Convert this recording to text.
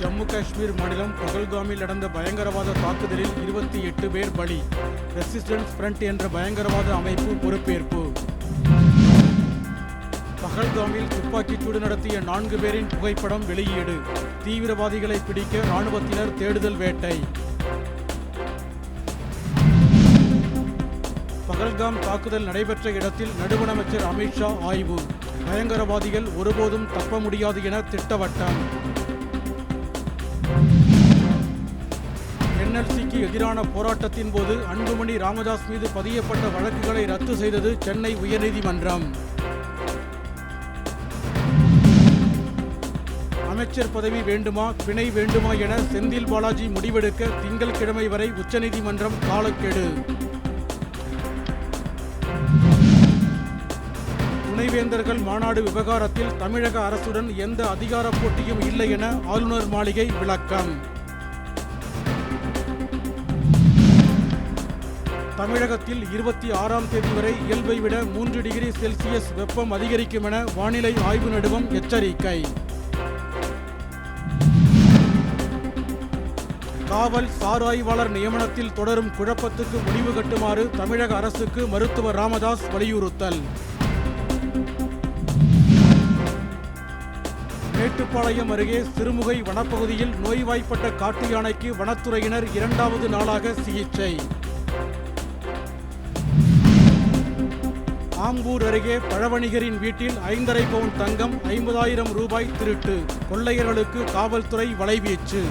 ஜம்மு காஷ்மீர் மாநிலம் பகல்காமில் நடந்த பயங்கரவாத தாக்குதலில் இருபத்தி எட்டு பேர் பலி. ரெசிஸ்டன்ஸ் ஃப்ரண்ட் என்ற பயங்கரவாத அமைப்பு பொறுப்பேற்பு. பகல்காமில் துப்பாக்கிச்சூடு நடத்திய நான்கு பேரின் புகைப்படம் வெளியீடு. தீவிரவாதிகளை பிடிக்க ராணுவத்தினர் தேடுதல் வேட்டை. பகல்காம் தாக்குதல் நடைபெற்ற இடத்தில் நடுவண் அமைச்சர் அமித்ஷா ஆய்வு. பயங்கரவாதிகள் ஒருபோதும் தப்ப முடியாது என திட்டவட்டம். என்எல்சிக்கு எதிரான போராட்டத்தின் போது அன்புமணி ராமதாஸ் மீது பதியப்பட்ட வழக்குகளை ரத்து செய்தது சென்னை உயர்நீதிமன்றம். அமைச்சர் பதவி வேண்டுமா பிணை வேண்டுமா என செந்தில் பாலாஜி முடிவெடுக்க திங்கள்கிழமை வரை உச்சநீதிமன்றம் காலக்கெடு. துணைவேந்தர்கள் மாநாடு விவகாரத்தில் தமிழக அரசுடன் எந்த அதிகார போட்டியும் இல்லை என ஆளுநர் மாளிகை விளக்கம். தமிழகத்தில் இருபத்தி ஆறாம் தேதி வரை இயல்பை விட மூன்று டிகிரி செல்சியஸ் வெப்பம் அதிகரிக்கும் என வானிலை ஆய்வு நடுவம் எச்சரிக்கை. காவல் சாராய்வாளர் நியமனத்தில் தொடரும் குழப்பத்துக்கு முடிவு கட்டுமாறு தமிழக அரசுக்கு மருத்துவர் ராமதாஸ் வலியுறுத்தல். மேட்டுப்பாளையம் அருகே சிறுமுகை வனப்பகுதியில் நோய்வாய்ப்பட்ட காட்டு யானைக்கு வனத்துறையினர் இரண்டாவது நாளாக சிகிச்சை. ஆம்பூர் அருகே பழவணிகரின் வீட்டில் ஐந்தரை பவுன் தங்கம் ஐம்பதாயிரம் ரூபாய் திருட்டு. கொள்ளையர்களுக்கு காவல்துறை வலைவீச்சு.